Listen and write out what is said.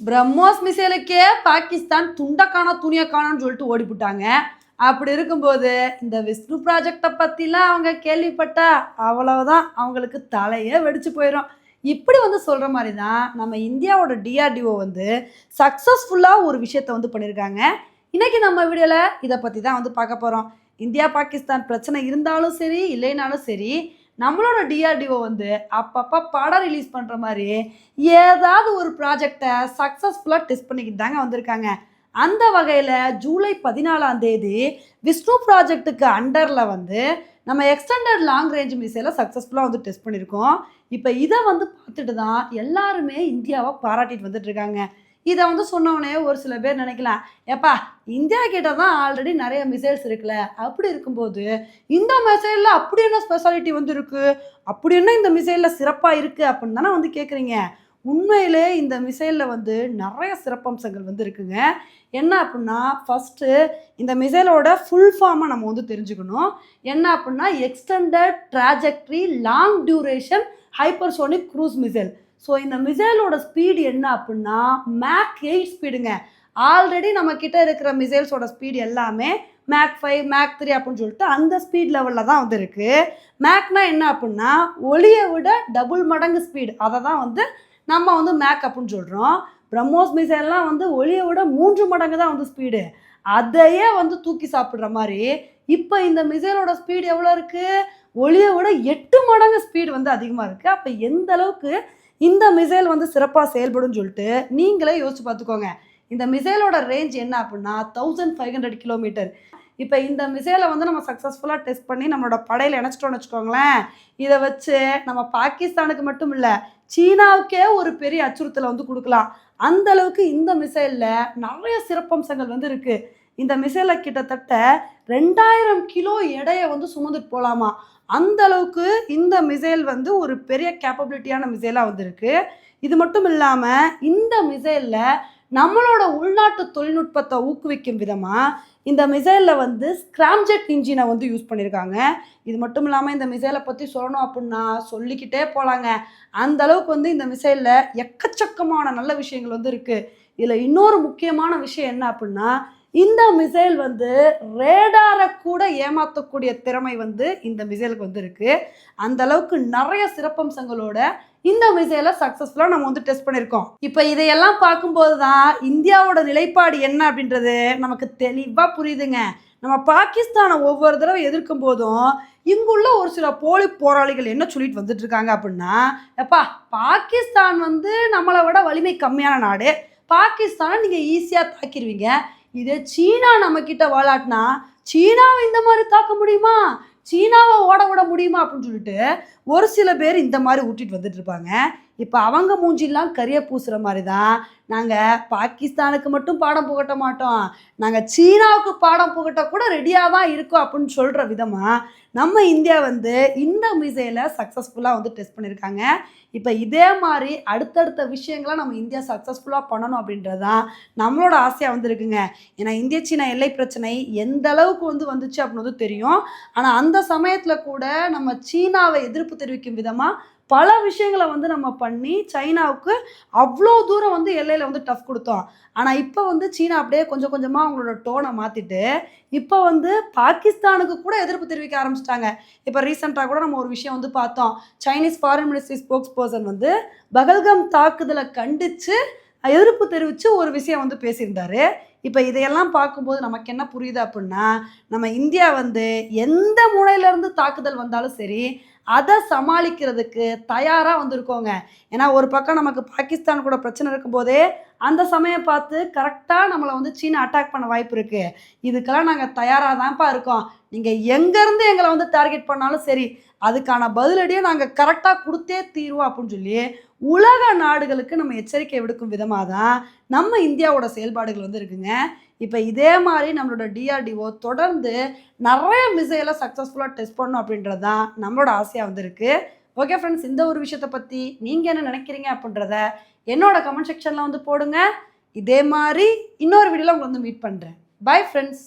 பிரம்மோஸ் மிசைலுக்கே பாகிஸ்தான் துண்டக்கான காணா துணியை காணோன்னு சொல்லிட்டு ஓடிப்புட்டாங்க. அப்படி இருக்கும்போது இந்த விஷ்ணு ப்ராஜெக்டை பற்றிலாம் அவங்க கேள்விப்பட்டா அவ்வளவுதான் அவங்களுக்கு தலையே வெடிச்சு போயிடும் இப்படி வந்து சொல்கிற மாதிரி தான் நம்ம இந்தியாவோட டிஆர்டிஓ வந்து சக்ஸஸ்ஃபுல்லாக ஒரு விஷயத்தை வந்து பண்ணியிருக்காங்க. இன்றைக்கி நம்ம வீடியோவில் இதை பற்றி தான் வந்து பார்க்க போகிறோம் இந்தியா பாகிஸ்தான் பிரச்சனை இருந்தாலும் சரி இல்லைனாலும் சரி நம்மளோட டிஆர்டிஓ வந்து அப்பப்போ படம் ரிலீஸ் பண்ணுற மாதிரி ஏதாவது ஒரு ப்ராஜெக்டை சக்ஸஸ்ஃபுல்லாக டெஸ்ட் பண்ணிக்கிட்டு தாங்க வந்திருக்காங்க. அந்த வகையில் ஜூலை பதினாலாம் தேதி விஷ்ணு ப்ராஜெக்ட்டுக்கு அண்டரில் வந்து நம்ம எக்ஸ்டெண்டட் லாங் ரேஞ்ச் மிசைலை சக்ஸஸ்ஃபுல்லாக வந்து டெஸ்ட் பண்ணியிருக்கோம் இப்போ இதை வந்து பார்த்துட்டு தான் எல்லாருமே இந்தியாவை பாராட்டிட்டு வந்துட்டு இருக்காங்க. இதை வந்து சொன்னோடனே ஒரு சில பேர் நினைக்கலாம் ஏப்பா இந்தியா கிட்ட தான் ஆல்ரெடி நிறைய மிசைல்ஸ் இருக்குல்ல. அப்படி இருக்கும்போது இந்த மிசைலில் அப்படி என்ன ஸ்பெஷாலிட்டி வந்து இருக்கு அப்படி என்ன இந்த மிசைலில் சிறப்பாக இருக்குது அப்படின்னு தானே வந்து கேட்குறீங்க உண்மையிலே இந்த மிசைலில் வந்து நிறைய சிறப்பம்சங்கள் வந்து இருக்குங்க என்ன அப்படின்னா ஃபஸ்ட்டு இந்த மிசைலோட ஃபுல் ஃபார்மை நம்ம வந்து தெரிஞ்சுக்கணும். என்ன அப்படின்னா extended trajectory long duration hypersonic cruise missile so இந்த மிசைலோட ஸ்பீடு என்ன அப்படின்னா மேக் எயிட் ஸ்பீடுங்க ஆல்ரெடி நம்ம கிட்ட இருக்கிற மிசைல்ஸோட ஸ்பீடு எல்லாமே மேக் ஃபைவ் மேக் த்ரீ அப்படின்னு சொல்லிட்டு அந்த ஸ்பீட் லெவலில் தான் வந்து இருக்குது மேக்னா என்ன அப்படின்னா ஒளியை விட டபுள் மடங்கு ஸ்பீடு அதை தான் வந்து நம்ம வந்து மேக் அப்படின்னு சொல்கிறோம் பிரம்மோஸ் மிசைல்லாம் வந்து ஒளியை விட மூன்று மடங்கு தான் வந்து ஸ்பீடு அதையே வந்து தூக்கி சாப்பிட்ற மாதிரி இப்போ இந்த மிசைலோட ஸ்பீடு எவ்வளோ இருக்குது ஒளியை விட எட்டு மடங்கு ஸ்பீடு வந்து அதிகமாக இருக்குது அப்போ எந்த அளவுக்கு இந்த மிசைல் வந்து சிறப்பாக செயல்படும் சொல்லிட்டு நீங்களே யோசிச்சு பார்த்துக்கோங்க. இந்த மிசைலோட ரேஞ்ச் என்ன அப்படின்னா தௌசண்ட் ஃபைவ் ஹண்ட்ரட் கிலோமீட்டர் இப்போ இந்த மிசைலை வந்து நம்ம சக்ஸஸ்ஃபுல்லாக டெஸ்ட் பண்ணி நம்மளோட படையில் இணைச்சிட்டோம்னு வச்சுக்கோங்களேன். இதை வச்சு நம்ம பாகிஸ்தானுக்கு மட்டும் இல்லை சீனாவுக்கே ஒரு பெரிய அச்சுறுத்தலை வந்து கொடுக்கலாம். அந்த அளவுக்கு இந்த மிசைலில் நிறைய சிறப்பம்சங்கள் வந்து இருக்குது இந்த மிசைலை கிட்டத்தட்ட ரெண்டாயிரம் கிலோ எடையை வந்து சுமந்துட்டு போகலாமா அந்த அளவுக்கு இந்த மிசைல் வந்து ஒரு பெரிய கேப்பபிலிட்டியான மிசைலாக வந்திருக்கு. இது மட்டும் இல்லாமல் இந்த மிசைலில் நம்மளோட உள்நாட்டு தொழில்நுட்பத்தை ஊக்குவிக்கும் விதமாக இந்த மிசைலில் வந்து ஸ்கிராம்ஜெட் இன்ஜினை வந்து யூஸ் பண்ணியிருக்காங்க இது மட்டும் இல்லாமல் இந்த மிசைலை பற்றி சொல்லணும் அப்படின்னா சொல்லிக்கிட்டே போகலாங்க அந்த அளவுக்கு வந்து இந்த மிசைலில் எக்கச்சக்கமான நல்ல விஷயங்கள் வந்து இருக்குது இதில் இன்னொரு முக்கியமான விஷயம் என்ன அப்படின்னா இந்த மிசைல் வந்து ரேடாரை கூட ஏமாற்றக்கூடிய திறமை வந்து இந்த மிசைலுக்கு வந்து இருக்குது அந்த அளவுக்கு நிறைய சிறப்பம்சங்களோட இந்த மிசைலை சக்ஸஸ்ஃபுல்லாக நம்ம வந்து டெஸ்ட் பண்ணியிருக்கோம். இப்போ இதையெல்லாம் பார்க்கும்போது தான் இந்தியாவோட நிலைப்பாடு என்ன அப்படின்றது நமக்கு தெளிவாக புரியுதுங்க. நம்ம பாகிஸ்தானை ஒவ்வொரு தடவை எதிர்க்கும் போதும் இங்குள்ள ஒரு சில போலி போராளிகள் என்ன சொல்லிட்டு வந்துட்டு இருக்காங்க அப்படின்னா எப்பா பாகிஸ்தான் வந்து நம்மளை விட வலிமை கம்மியான நாடு. பாகிஸ்தானை நீங்கள் ஈஸியாக தாக்கிடுவீங்க இதே சீனா நம்மக்கிட்ட வாழாட்டினா சீனாவை இந்த மாதிரி தாக்க முடியுமா? சீனாவை ஓட விட முடியுமா? அப்படின்னு சொல்லிட்டு ஒரு சில பேர் இந்த மாதிரி விட்டுட்டு வந்துட்டு இருப்பாங்க. இப்போ அவங்க மூஞ்சிலாம் கரிய பூசுகிற மாதிரி தான் நாங்கள் பாகிஸ்தானுக்கு மட்டும் பாடம் புகட்ட மாட்டோம். நாங்கள் சீனாவுக்கு பாடம் புகட்ட கூட ரெடியாக தான் இருக்கோம் அப்படின்னு சொல்கிற விதமாக நம்ம இந்தியா வந்து இந்த மிசையில் சக்ஸஸ்ஃபுல்லாக வந்து டெஸ்ட் பண்ணியிருக்காங்க இப்போ இதே மாதிரி அடுத்தடுத்த விஷயங்களை நம்ம இந்தியா சக்ஸஸ்ஃபுல்லாக பண்ணணும் அப்படின்றது தான் நம்மளோட ஆசையாக வந்து இருக்குங்க ஏன்னா இந்திய சீனா எல்லை பிரச்சனை எந்த அளவுக்கு வந்து வந்துச்சு அப்படின்னு வந்து தெரியும். ஆனால் அந்த சமயத்தில் கூட நம்ம சீனாவை எதிர்ப்பு தெரிவிக்கும் விதமாக பல விஷயங்களை வந்து நம்ம பண்ணி சைனாவுக்கு அவ்வளோ தூரம் வந்து எல்லையில் வந்து டஃப் கொடுத்தோம். ஆனால் இப்போ வந்து சீனா அப்படியே கொஞ்சம் கொஞ்சமாக அவங்களோட டோனை மாற்றிட்டு இப்போ வந்து பாகிஸ்தானுக்கு கூட எதிர்ப்பு தெரிவிக்க ஆரம்பிச்சிட்டாங்க. இப்போ ரீசெண்டாக கூட நம்ம ஒரு விஷயம் வந்து பார்த்தோம். Chinese foreign ministry spokesperson வந்து பகல்கம் தாக்குதலை கண்டித்து எதிர்ப்பு தெரிவித்து ஒரு விஷயம் வந்து பேசியிருந்தாரு. இப்போ இதையெல்லாம் பார்க்கும்போது நமக்கு என்ன புரியுது அப்படின்னா நம்ம இந்தியா வந்து எந்த மூலையிலேருந்து தாக்குதல் வந்தாலும் சரி அதை சமாளிக்கிறதுக்கு தயாராக வந்திருக்கோங்க. ஏன்னா ஒரு பக்கம் நமக்கு பாகிஸ்தான் கூட பிரச்சனை இருக்கும்போதே அந்த சமயம் பார்த்து கரெக்டாக நம்மளை வந்து சீனா அட்டாக் பண்ண வாய்ப்பு இருக்குது இதுக்கெல்லாம் நாங்கள் தயாராக தான்ப்பா இருக்கோம். நீங்கள் எங்கேருந்து எங்களை வந்து டார்கெட் பண்ணாலும் சரி அதுக்கான பதிலடியை நாங்கள் கரெக்டாக கொடுத்தே தீருவோம் அப்படின்னு சொல்லி உலக நாடுகளுக்கு நம்ம எச்சரிக்கை விடுக்கும் விதமாக தான் நம்ம இந்தியாவோட செயல்பாடுகள் வந்து இருக்குங்க. இப்போ இதே மாதிரி நம்மளோட டிஆர்டிஓ தொடர்ந்து நிறைய மிசைலை சக்ஸஸ்ஃபுல்லாக டெஸ்ட் பண்ணணும் அப்படின்றது தான் நம்மளோட ஆசையாக வந்திருக்கு. ஓகே ஃப்ரெண்ட்ஸ் இந்த ஒரு விஷயத்தை பற்றி நீங்கள் என்ன நினைக்கிறீங்க அப்படின்றத என்னோட கமெண்ட் செக்ஷனில் வந்து போடுங்க. இதே மாதிரி இன்னொரு வீடியோவில் உங்களை வந்து மீட் பண்ணுறேன் பை ஃப்ரெண்ட்ஸ்